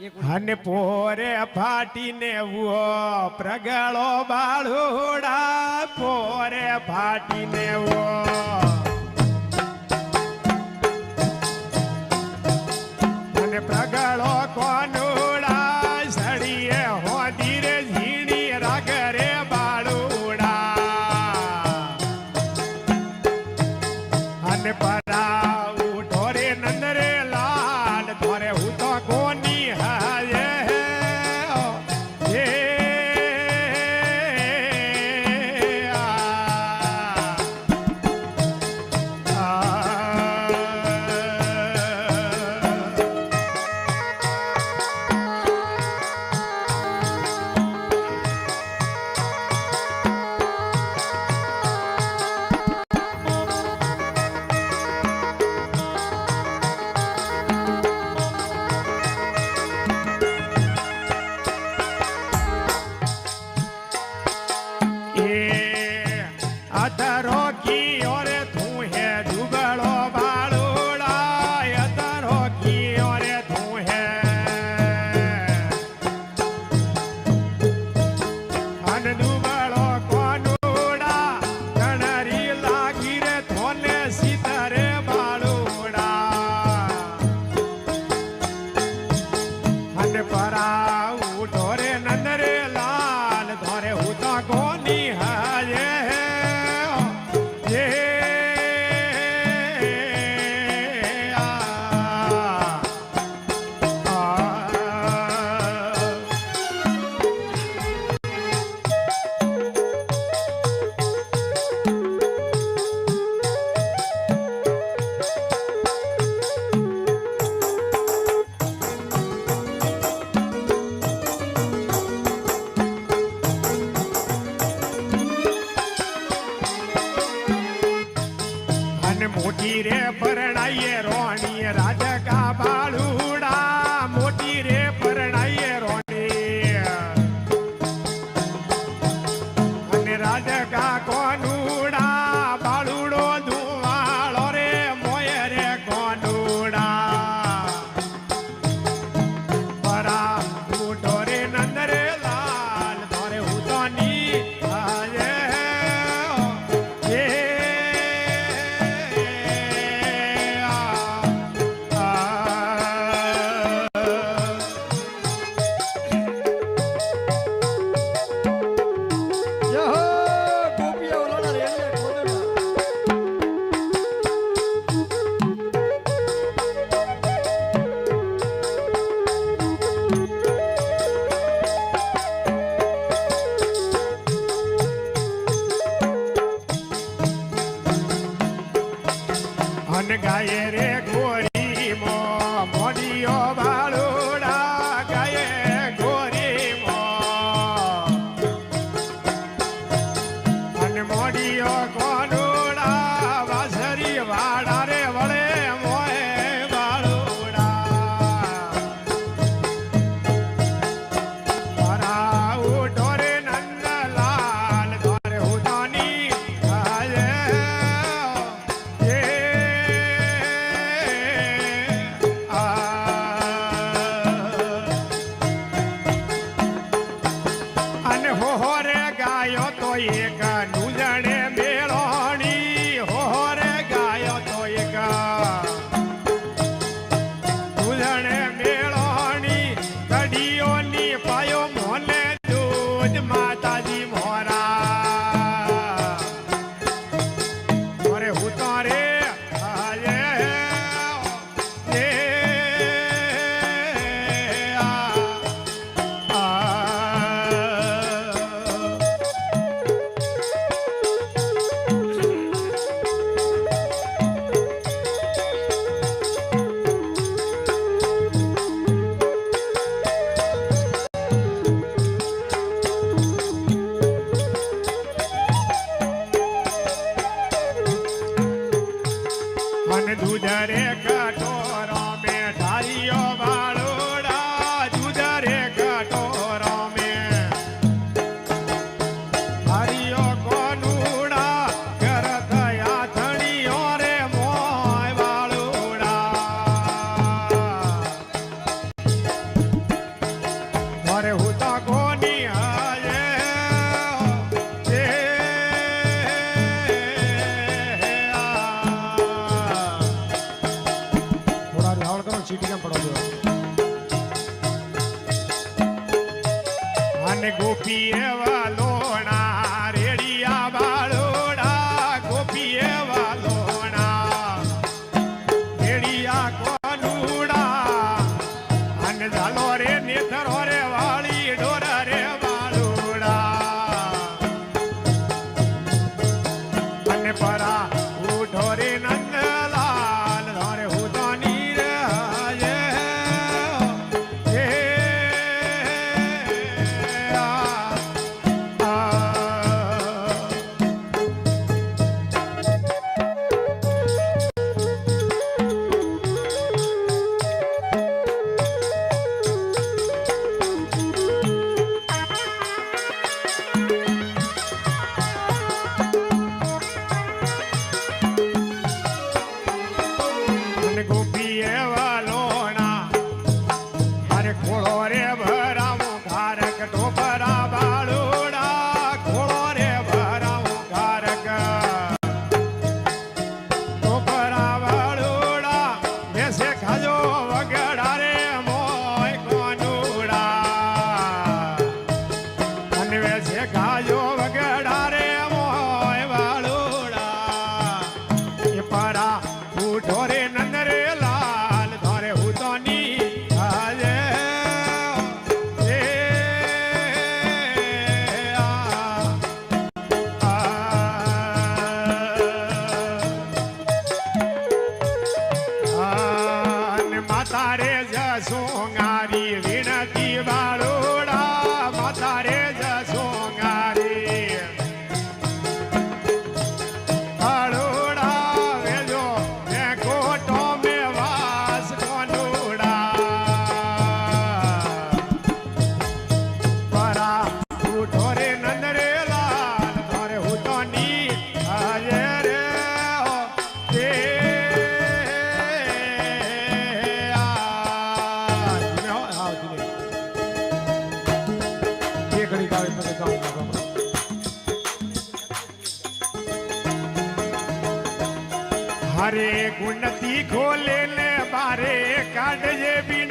અને પોરે ફાટીને ઉઓ પ્રગળો બાળુડા પોરે ફાટીને ઉઓ અને પ્રગળો કોનું રે ગોરી મો મોડીઓ બાળ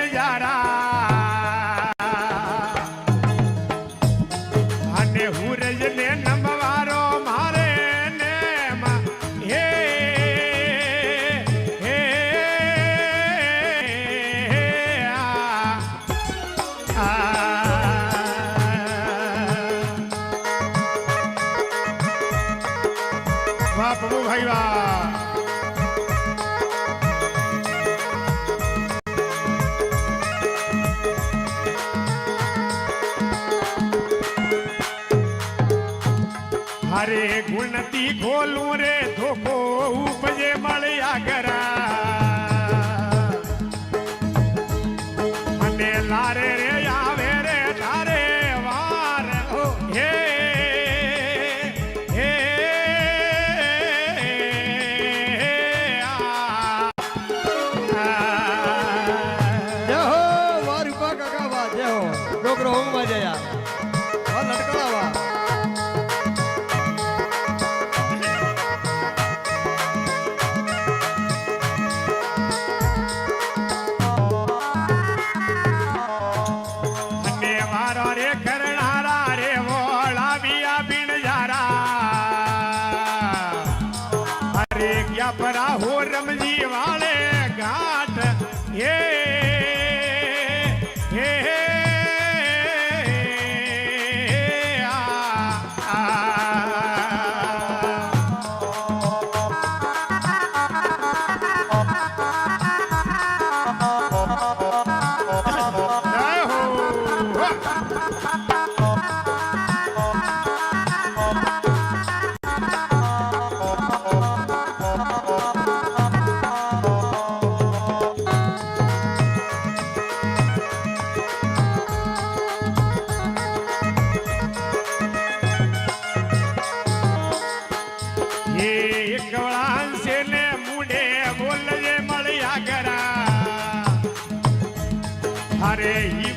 me. હરે ગુણતી ખોલું para horror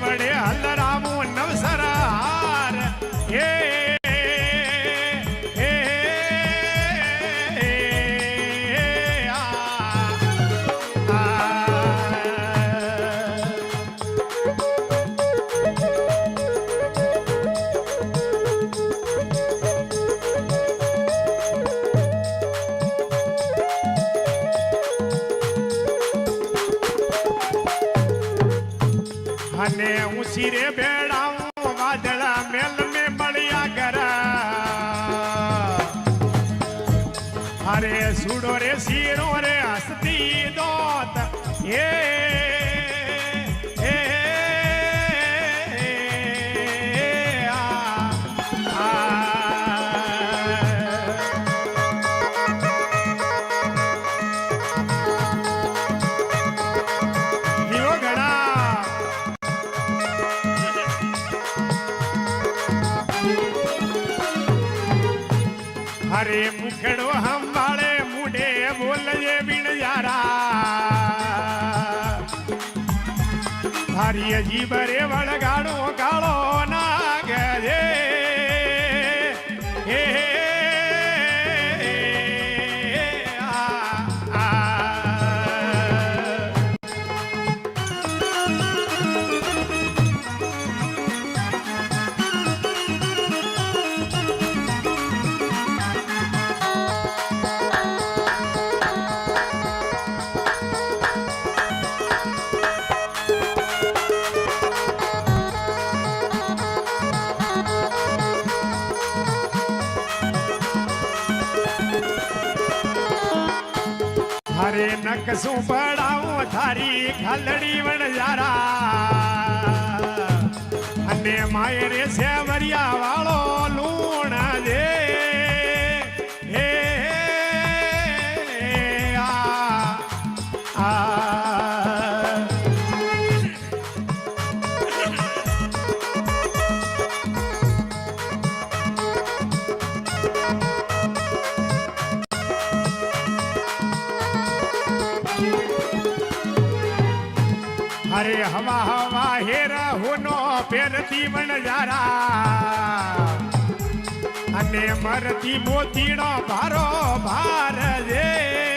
અરે ઈ અને હું શિરે બેડાઉં વાદળા મેલ મે મળ્યા કરા અરે સુડો રે, શીરો રે, હસતી દોત હે હરે મુખડો હંભાળે મુડે બોલજે બિણજારા અજીબ રે વળગાડો કાળો નકશું પડાવું થારી ખલડી વણજારા અને માયરે સેવરિયા વાળો અરે હવા હવા હેરા હુનો પેરતી વણજારા અને મરતી મોતીનો ભારો ભાર જે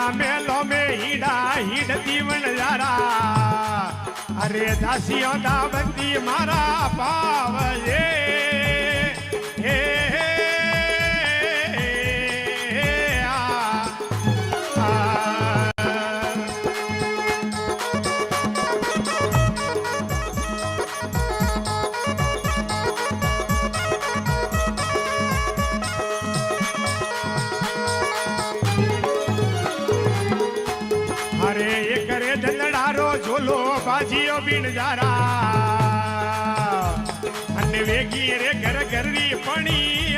વાદળા મેલો મે હીડા હીડ દીવણ જારા અરે દાસીઓ દાવતી મારા પાવજે વેગી રે ઘર ઘરવી પણી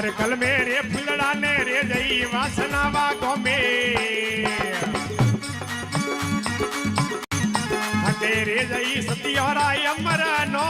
હર કલમે રે ફૂલડા ને રે જઈ વાસના વા ગોમે રે જઈ સતિયોરા અમર નો